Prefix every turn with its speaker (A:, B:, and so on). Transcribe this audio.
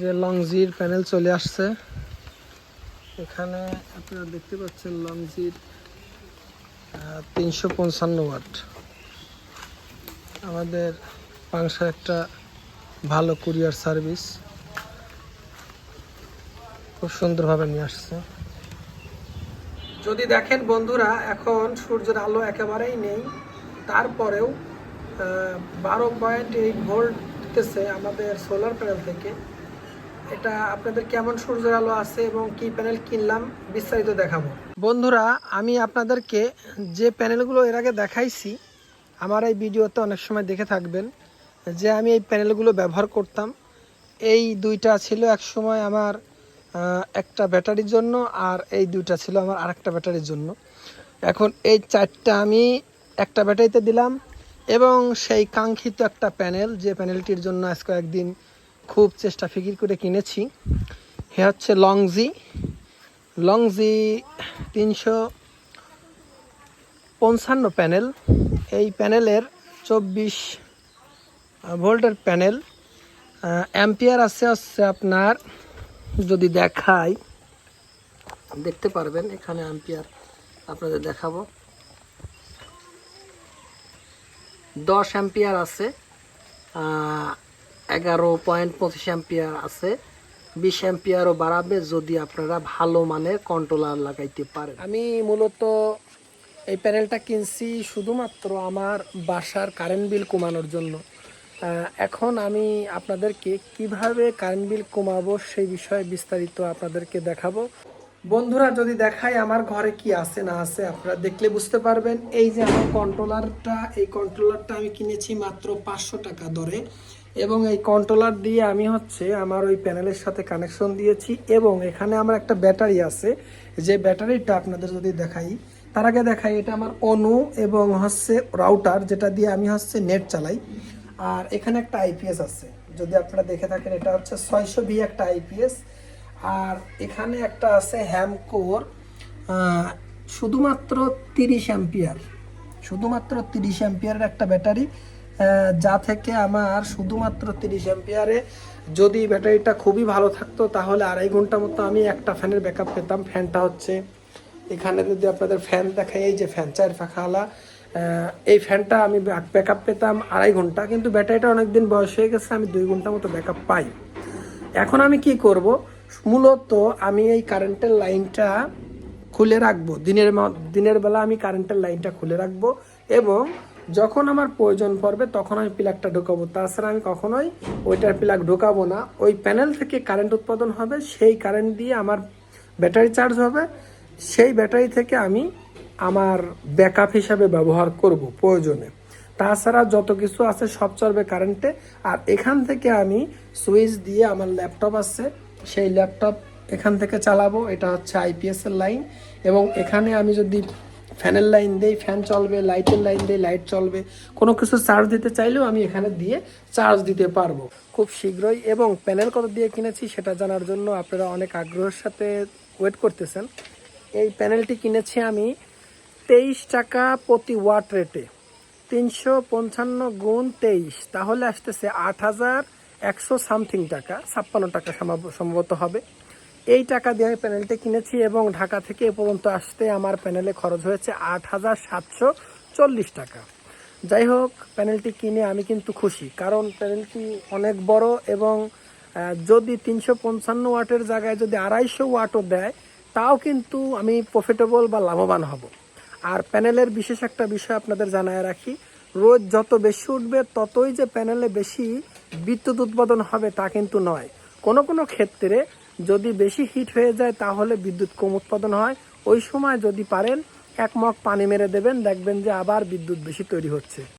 A: যে লংজির প্যানেল চলে আসছে। এখানে আপনারা দেখতে পাচ্ছেন লংজির তিনশো পঞ্চান্ন ওয়াট। আমাদের পাংশা একটা ভালো কুরিয়ার সার্ভিস খুব সুন্দরভাবে নিয়ে আসছে। যদি দেখেন বন্ধুরা, এখন সূর্যের আলো একেবারেই নেই। তারপরেও বারো পয়েন্ট এইট ভোল্ট দিতেছে আমাদের সোলার প্যানেল থেকে। এটা আপনাদের কেমন সূর্যের আলো আছে এবং কি প্যানেল কিনলাম বিস্তারিত দেখাবো। বন্ধুরা, আমি আপনাদেরকে যে প্যানেলগুলো এর আগে দেখাইছি, আমার এই ভিডিওতে অনেক সময় দেখে থাকবেন যে আমি এই প্যানেলগুলো ব্যবহার করতাম। এই দুইটা ছিল এক সময় আমার একটা ব্যাটারির জন্য আর এই দুইটা ছিল আমার আরেকটা ব্যাটারির জন্য। এখন এই চারটা আমি একটা ব্যাটারিতে দিলাম এবং সেই কাঙ্ক্ষিত একটা প্যানেল যে প্যানেলটির জন্য আজ কয়েকদিন খুব চেষ্টা ফিকির করে কিনেছি। সে হচ্ছে লংজি। লংজি তিনশো পঞ্চান্ন প্যানেল। এই প্যানেলের চব্বিশ ভোল্টের প্যানেল। অ্যাম্পিয়ার আছে হচ্ছে আপনার, যদি দেখাই, দেখতে পারবেন, এখানে অ্যাম্পিয়ার আপনাদের দেখাবো। দশ অ্যাম্পিয়ার আছে। এগারো পয়েন্ট পঁচিশ অ্যাম্পিয়ার আছে। বিশ অ্যাম্পিয়ারও বাড়াবে যদি আপনারা ভালো মানের কন্ট্রোলার লাগাইতে পারেন। আমি মূলত এই প্যানেলটা কিনছি শুধুমাত্র আমার বাসার কারেন্ট বিল কমানোর জন্য। এখন আমি আপনাদেরকে কীভাবে কারেন্ট বিল কমাবো সেই বিষয়ে বিস্তারিত আপনাদেরকে দেখাবো। বন্ধুরা, যদি দেখাই আমার ঘরে কি আছে না আছে, আপনারা দেখলে বুঝতে পারবেন। এই যে আমার কন্ট্রোলারটা এই কন্ট্রোলারটা আমি কিনেছি মাত্র পাঁচশো টাকা দরে এবং এই কন্ট্রোলার দিয়ে আমি হচ্ছে আমার ওই প্যানেলের সাথে কানেকশন দিয়েছি এবং এখানে আমার একটা ব্যাটারি আছে। যে ব্যাটারিটা আপনাদের যদি দেখাই, তার আগে দেখাই, এটা আমার অনু এবং হচ্ছে রাউটার যেটা দিয়ে আমি হচ্ছে নেট চালাই। আর এখানে একটা আইপিএস আছে। যদি আপনারা দেখে থাকেন, এটা হচ্ছে ছয়শো ভি একটা আইপিএস আর এখানে একটা আছে হ্যামকোর শুধুমাত্র তিরিশ অ্যাম্পিয়ার শুধুমাত্র তিরিশ অ্যাম্পিয়ারের একটা ব্যাটারি যা থেকে আমার শুধুমাত্র তিরিশ অ্যাম্পিয়ারে যদি ব্যাটারিটা খুবই ভালো থাকতো, তাহলে আড়াই ঘণ্টা মতো আমি একটা ফ্যানের ব্যাকআপ পেতাম। ফ্যানটা হচ্ছে, এখানে যদি আপনাদের ফ্যান দেখাই, এই যে ফ্যান, চার ফাঁকাওয়ালা এই ফ্যানটা আমি ব্যাকআপ পেতাম আড়াই ঘণ্টা। কিন্তু ব্যাটারিটা অনেকদিন বয়স হয়ে গেছে, আমি দুই ঘণ্টা মতো ব্যাকআপ পাই। এখন আমি কি করব? মূলত আমি এই কারেন্টের লাইনটা খুলে রাখব। দিনের দিনের বেলা আমি কারেন্টের লাইনটা খুলে রাখব এবং যখন আমার প্রয়োজন পড়বে তখন আমি প্লাগটা ঢোকাবো। তাছাড়া আমি কখনোই ওইটার প্লাগ ঢোকাবো না। ওই প্যানেল থেকে কারেন্ট উৎপাদন হবে, সেই কারেন্ট দিয়ে আমার ব্যাটারি চার্জ হবে, সেই ব্যাটারি থেকে আমি আমার ব্যাকআপ হিসাবে ব্যবহার করব প্রয়োজনে। তাছাড়া যত কিছু আছে সব চলবে কারেন্টে আর এখান থেকে আমি সুইচ দিয়ে আমার ল্যাপটপ আছে। সেই ল্যাপটপ এখান থেকে চালাবো, এটা হচ্ছে আইপিএস এর লাইন এবং এখানে আমি যদি ফ্যানের লাইন দেই, ফ্যান চলবে লাইটের লাইন দেই লাইট চলবে, কোনো কিছু চার্জ দিতে চাইলেও আমি এখানে দিয়ে চার্জ দিতে পারব। খুব শীঘ্রই, এবং প্যানেল কত দিয়ে কিনেছি সেটা জানার জন্য আপনারা অনেক আগ্রহের সাথে ওয়েট করতেছেন। এই প্যানেলটি কিনেছি আমি তেইশ টাকা প্রতি ওয়াট রেটে তিনশো পঞ্চান্ন গুণ তেইশ, তাহলে আসতেছে আট হাজার একশো সামথিং টাকা, ছাপ্পান্ন টাকা সম্ভব- সম্ভবত হবে। এই টাকা দিয়ে আমি প্যানেলটি কিনেছি এবং ঢাকা থেকে এ পর্যন্ত আসতে আমার প্যানেলে খরচ হয়েছে আট হাজার সাতশো চল্লিশ টাকা। যাই হোক, প্যানেলটি কিনে আমি কিন্তু খুশি, কারণ প্যানেলটি অনেক বড় এবং যদি তিনশো পঞ্চান্ন ওয়াটের জায়গায় যদি আড়াইশো ওয়াটও দেয়, তাও কিন্তু আমি প্রফিটেবল বা লাভবান হব। আর প্যানেলের বিশেষ একটা বিষয় আপনাদের জানায় রাখি, রোজ যত বেশি উঠবে, ততই যে প্যানেলে বেশি বিদ্যুৎ উৎপাদন হবে তা কিন্তু নয়। কোনো কোনো ক্ষেত্রে যদি বেশি হিট হয়ে যায় তাহলে বিদ্যুৎ কম উৎপাদন হয়। ওই সময় যদি পারেন, এক মগ পানি মেরে দেবেন, দেখবেন যে আবার বিদ্যুৎ বেশি তৈরি হচ্ছে।